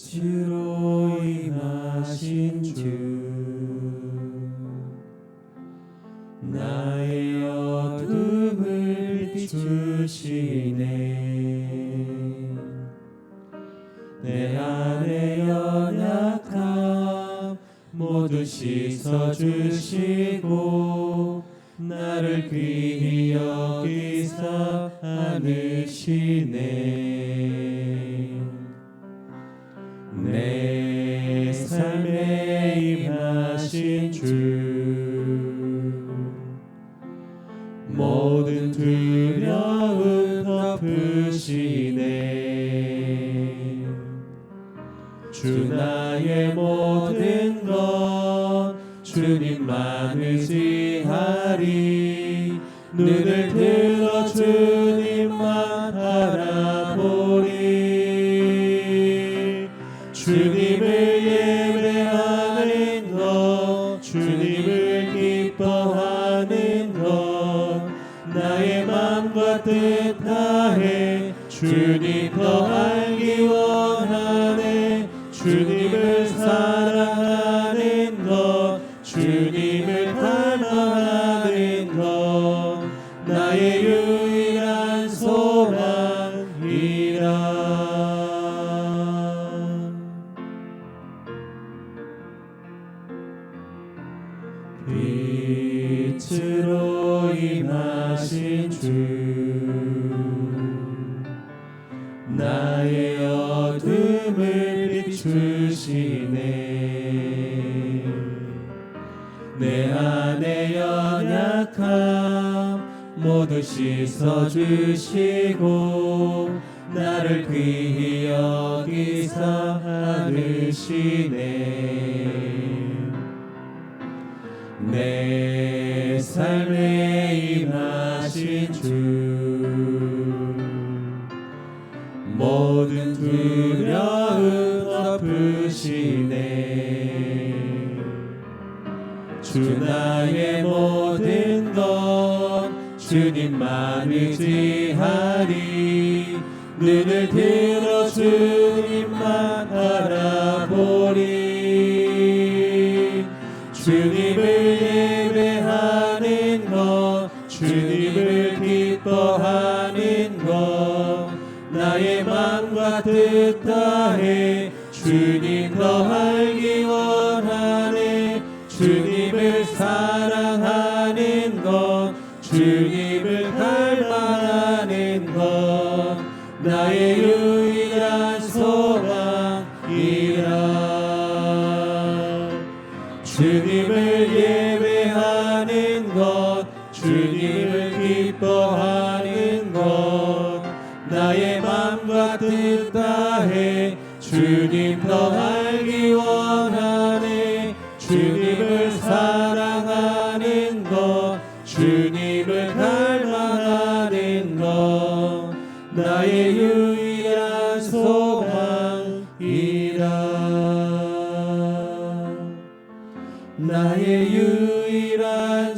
빛으로 임하신 주. 나의 어둠을 비추시네. 내 안의 연약함 모두 씻어주시고 나를 귀히 여기사 안으시네 삶에 임하신 주. 모든 두려움 덮으시네. 주 나의 모든 것 주님만 의지하리. 눈을 들어 주님만 바라보리. 주님 주님을 기뻐하는 것 나의 맘과 뜻 다해 주님 더 알기 원하네. 주님을 사랑 빛으로 임하신 주. 나의 어둠을 비추시네. 내 안의 연약함 모두 씻어주시고 나를 귀히 여기사 안으시네 내 삶에 임하신 주. 모든 두려움 덮으시네. 주 나의 모든 것 주님만 의지하리. 눈을 들어 주님만 바라보리. 주님을 하는 것 나의 맘과 뜻 다해. 주님 더 알기 원하네. 주님을 사랑하는 것. 주님을 닮아가는 것. 나의 유일한 소망이라. 주님을 예배하는 것. 주님을 기뻐하는 것 나의 맘과 뜻 다해 주님 더 알기 원하네. 주님을 사랑하는 것 주님을 닮아가는 것 나의 유일한 소망이라. 나의 유일한